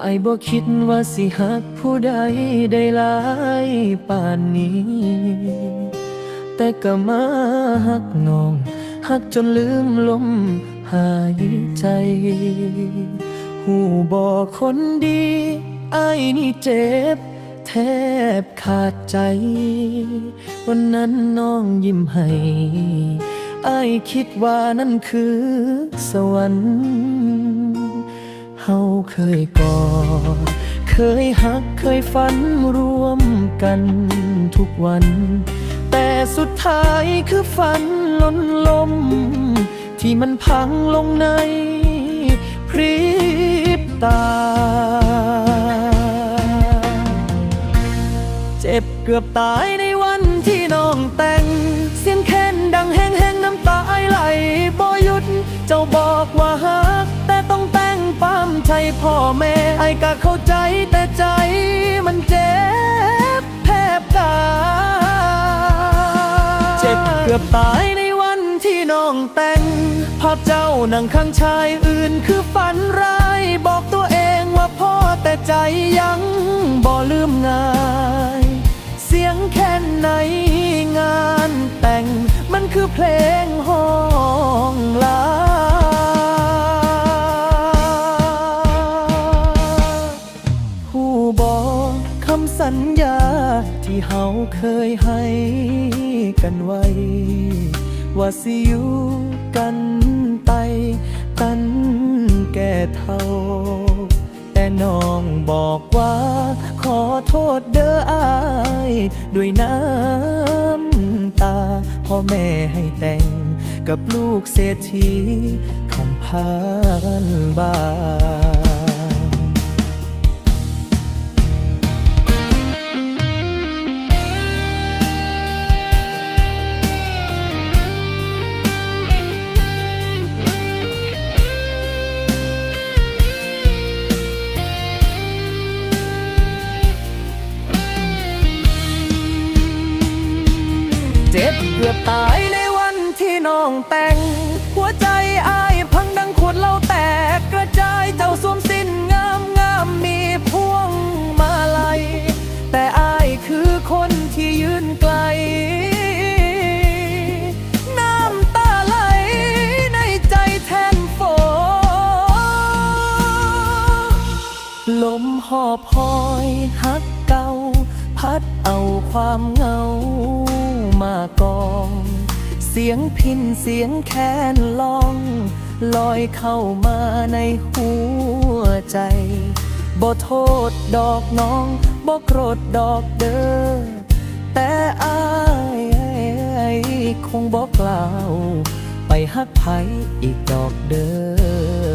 ไอ้บ่คิดว่าสิหักผู้ใดได้หลายป่านนี้ แต่ก็มาหักน้อง หักจนลืมลมหายใจ หูบอกคนดีไอ้นี่เจ็บ แทบขาดใจ วันนั้นน้องยิ้มให้ไอ้คิดว่านั่นคือสวรรค์ เฮาเคยกอดเคยหักเคยฝันร่วมกันทุกวัน แต่สุดท้ายคือฝันล้นลม ที่มันพังลงในพริบตา เจ็บเกือบตายในวันที่น้องแต่ พ่อแม่ไอ้ก็เข้าใจแต่ใจมันเจ็บแทบตายเจ็บเกือบตายในวันที่น้องแต่งภาพเจ้านั่งข้างชายอื่นคือฝันร้ายบอกตัวเองว่าพ่อแต่ใจยังบ่ลืมง่าย เสียงแค่ไหนงานแต่งมันคือเพลงห้องลาาที่เฮาเคยให้กันไว้ ว่าสิอยู่กันไปตันแก่เท่า แต่น้องบอกว่า ขอโทษเด้ออาย ด้วยน้ำตา พ่อแม่ให้แต่งกับลูกเศรษฐีคำพานบา เจ็บเกือบตายในวันที่น้องแต่ง หัวใจอายพังดังขวดเหล้าแตกกระจายเจ้าสวมสิ้นงามงามมีพวงมาลัย แต่อายคือคนที่ยืนไกล น้ำตาไหลในใจแทนฝนลมหอบหอยฮักเก่า พัดเอาความเหงา มากอง เสียงพินเสียงแคนลอง ลอยเข้ามาในหัวใจบ่โทษดอกน้องบ่โกรธดอกเด้อแต่อายคงบอกกล่าว ไปฮักไผอีกดอกเด้อ